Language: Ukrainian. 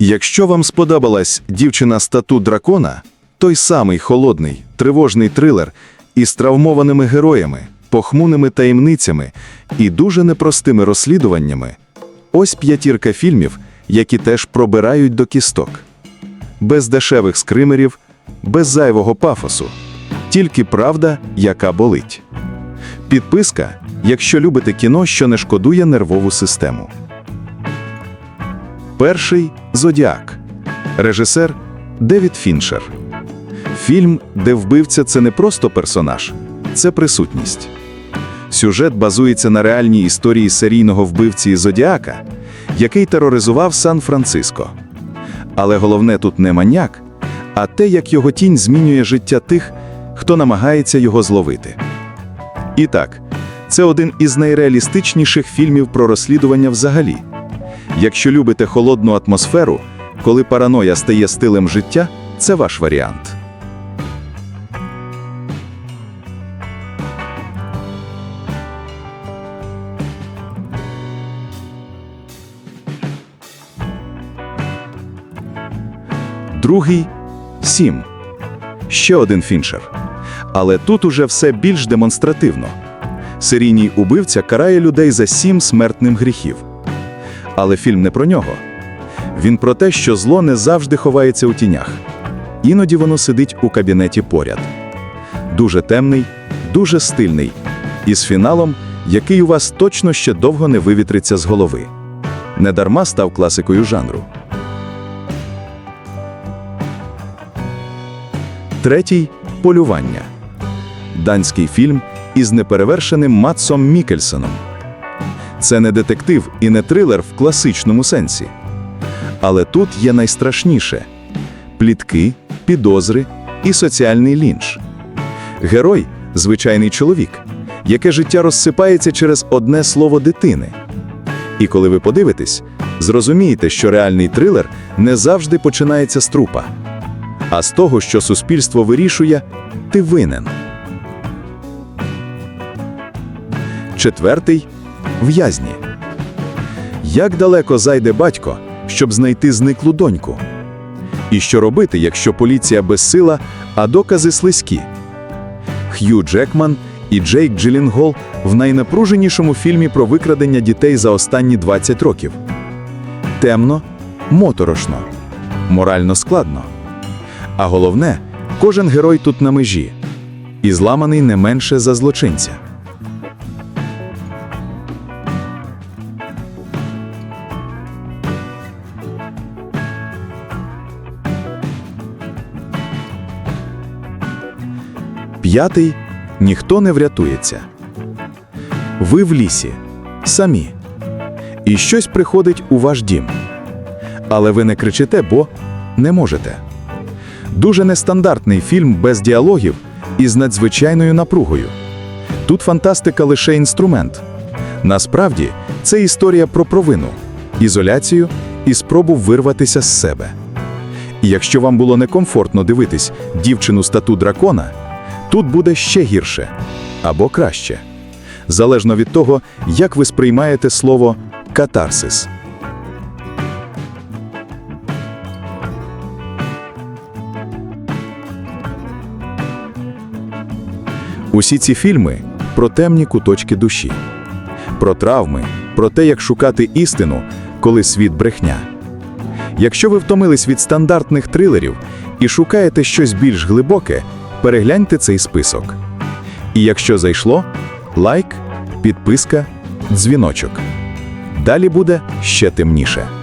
Якщо вам сподобалась дівчина стату дракона, той самий холодний, тривожний трилер із травмованими героями, похмуними таємницями і дуже непростими розслідуваннями, ось п'ятірка фільмів, які теж пробирають до кісток. Без дешевих скримерів, без зайвого пафосу, тільки правда, яка болить. Підписка, якщо любите кіно, що не шкодує нервову систему. Перший Зодіак. Режисер Девід Фіншер. Фільм, де вбивця це не просто персонаж, це присутність. Сюжет базується на реальній історії серійного вбивці Зодіака, який тероризував Сан-Франциско. Але головне тут не маняк, а те, як його тінь змінює життя тих, хто намагається його зловити. І так, це один із найреалістичніших фільмів про розслідування взагалі. Якщо любите холодну атмосферу, коли параноя стає стилем життя, це ваш варіант. Другий сім. Ще один фіншер. Але тут уже все більш демонстративно. Серійній убивця карає людей за сім смертним гріхів. Але фільм не про нього. Він про те, що зло не завжди ховається у тінях. Іноді воно сидить у кабінеті поряд. Дуже темний, дуже стильний, із фіналом, який у вас точно ще довго не вивітриться з голови. Недарма став класикою жанру. Третій полювання. Данський фільм із неперевершеним Матсом Мікельсоном. Це не детектив і не трилер в класичному сенсі. Але тут є найстрашніше плітки, підозри і соціальний лінч. Герой звичайний чоловік, яке життя розсипається через одне слово дитини. І коли ви подивитесь, зрозумієте, що реальний трилер не завжди починається з трупа, а з того, що суспільство вирішує, ти винен. Четвертий в'язні. Як далеко зайде батько, щоб знайти зниклу доньку? І що робити, якщо поліція безсила, а докази слизькі? Х'ю Джекман і Джейк Джилінгол в найнапруженішому фільмі про викрадення дітей за останні 20 років. Темно, моторошно, морально складно. А головне, кожен герой тут на межі і зламаний не менше за злочинця. П'ятий ніхто не врятується. Ви в лісі, самі. І щось приходить у ваш дім. Але ви не кричите, бо не можете. Дуже нестандартний фільм без діалогів і з надзвичайною напругою. Тут фантастика лише інструмент. Насправді, це історія про провину, ізоляцію і спробу вирватися з себе. І якщо вам було некомфортно дивитись дівчину стату дракона, тут буде ще гірше або краще. Залежно від того, як ви сприймаєте слово катарсис. Усі ці фільми про темні куточки душі, про травми, про те, як шукати істину, коли світ брехня. Якщо ви втомились від стандартних трилерів і шукаєте щось більш глибоке, перегляньте цей список. І якщо зайшло, лайк, підписка, дзвіночок. Далі буде ще темніше.